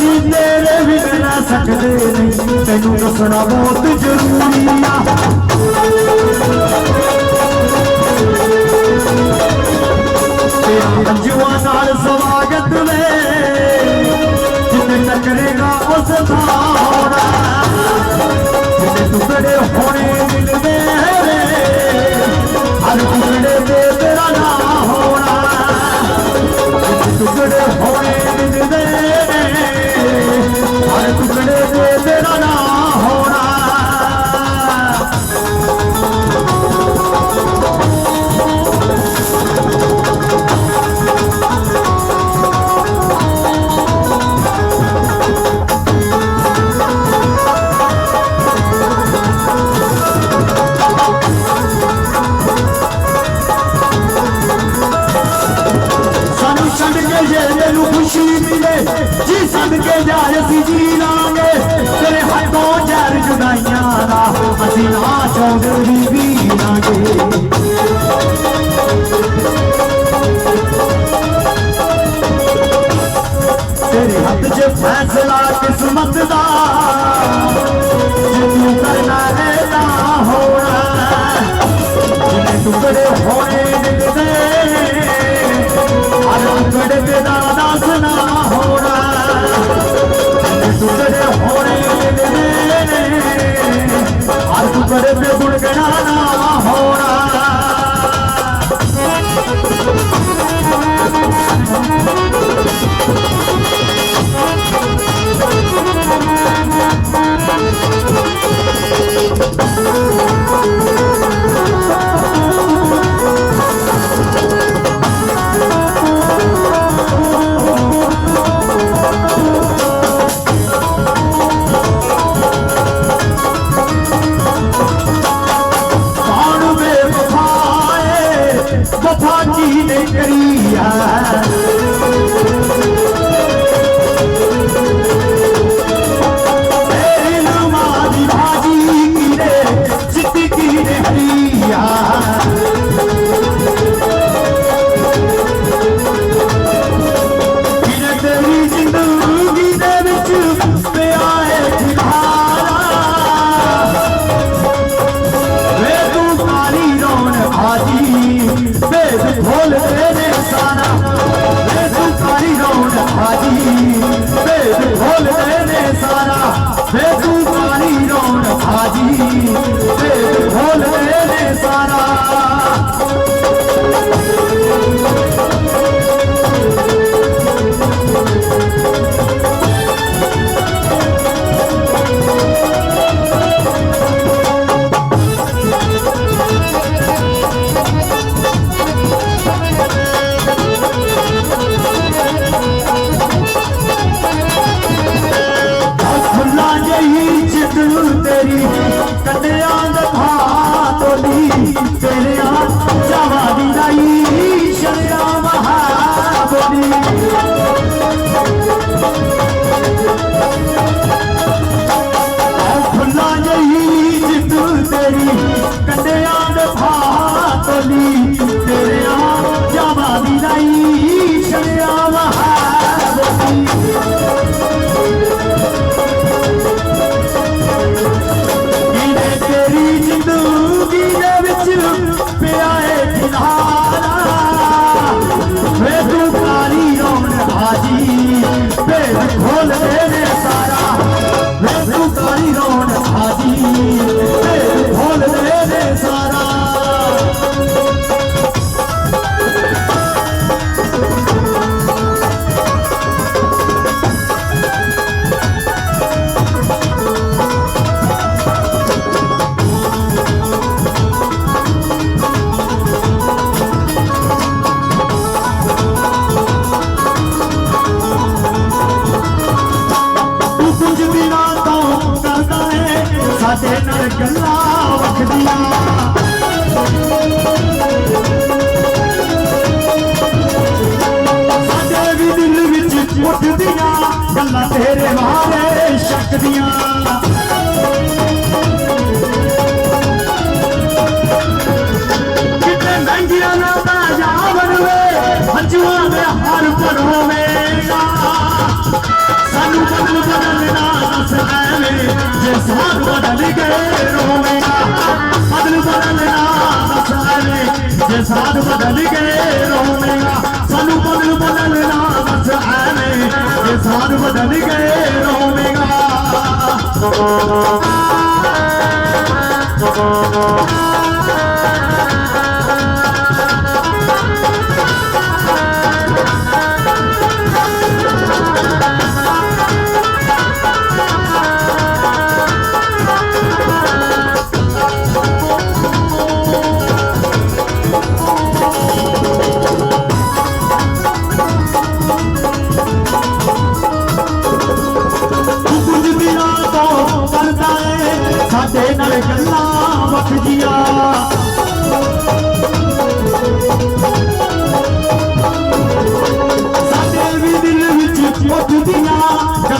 ਅਸੀਂ ਤੇਰੇ ਵਿੱਚ ਨਾ ਸਕਦੇ ਨਹੀਂ। ਤੈਨੂੰ ਦੱਸਣਾ ਬਹੁਤ ਜ਼ਰੂਰੀ ਆ। ਤੇਰੇ ਅੰਜੂਆਂ ਨਾਲ फैसला किस्मत का तू करना है ना होना। टुकड़े होने सिर खोल दे। ਸਾਡੇ ਨਾਲ ਗੱਲਾਂ ਵਖਦੀਆਂ ਸਾਡੇ ਵੀ ਦਿਲ ਵਿੱਚ ਉੱਠਦੀਆਂ ਗੱਲਾਂ ਤੇਰੇ ਮਾਰੇ ਸ਼ੱਕ ਦੀਆਂ ਸਾਧ ਬਦਲ ਗਏ ਰੋਵੇਂਗਾ ਬਦਲ ਬਦਲਣਾ ਬਸ ਜੇ ਸਾਧ ਬਦਲ ਗਏ ਰੋਵੇਂਗਾ ਸਾਨੂੰ ਬਦਲ ਬਦਲਣਾ ਬਸ ਐਵੇਂ ਜੇ ਸਾਧ ਬਦਲ ਗਏ ਰੋਵੇਂਗਾ ਕੁਝ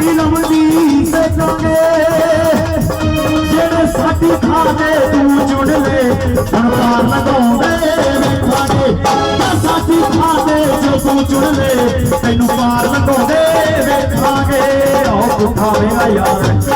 ਅਕਲੀ ਲੰਮਦੀ ਸੇਕਾਂਗੇ ਜਿਹੜੇ ਸਾਡੀ ਥਾਂ ਤੇ ਤੂੰ ਜੁੜ ਲੈ। ਹੁਣ ਪਾਰ ਲਗਾਉਂਦੇ ਵੇਖਾਂਗੇ। ਸਾਡੀ ਥਾਂ ਜੋ ਤੂੰ ਜੁੜ ਲੈ। ਤੈਨੂੰ ਪਾਰ ਲਗਾਉਂਦੇ ਵੇਖਾਂਗੇ। ਉਹ ਪੁੱਠਾ ਮੇਰਾ ਯਾਰ।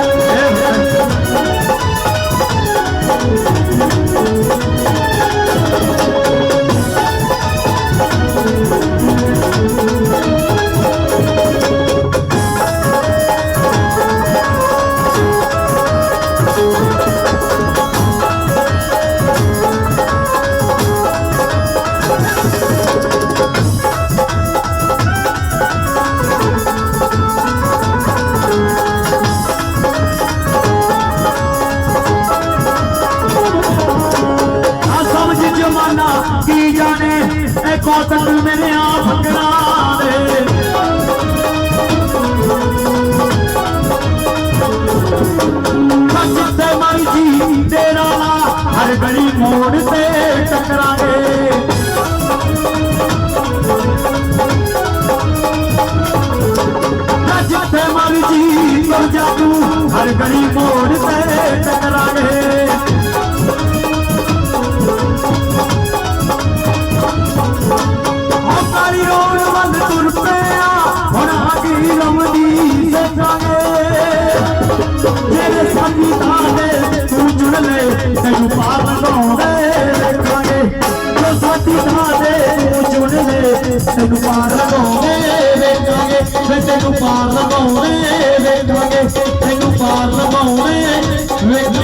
हर गली मोड़ से टकराए। जादू हर गली मोड़ से टकराए। ਵੇ ਤੈਨੂੰ ਪਾਰ ਲਵਾਉਣੇ ਵੇਖਾਂਗੇ ਤੈਨੂੰ ਪਾਰ ਲਵਾਉਣੇ ਵੇਖ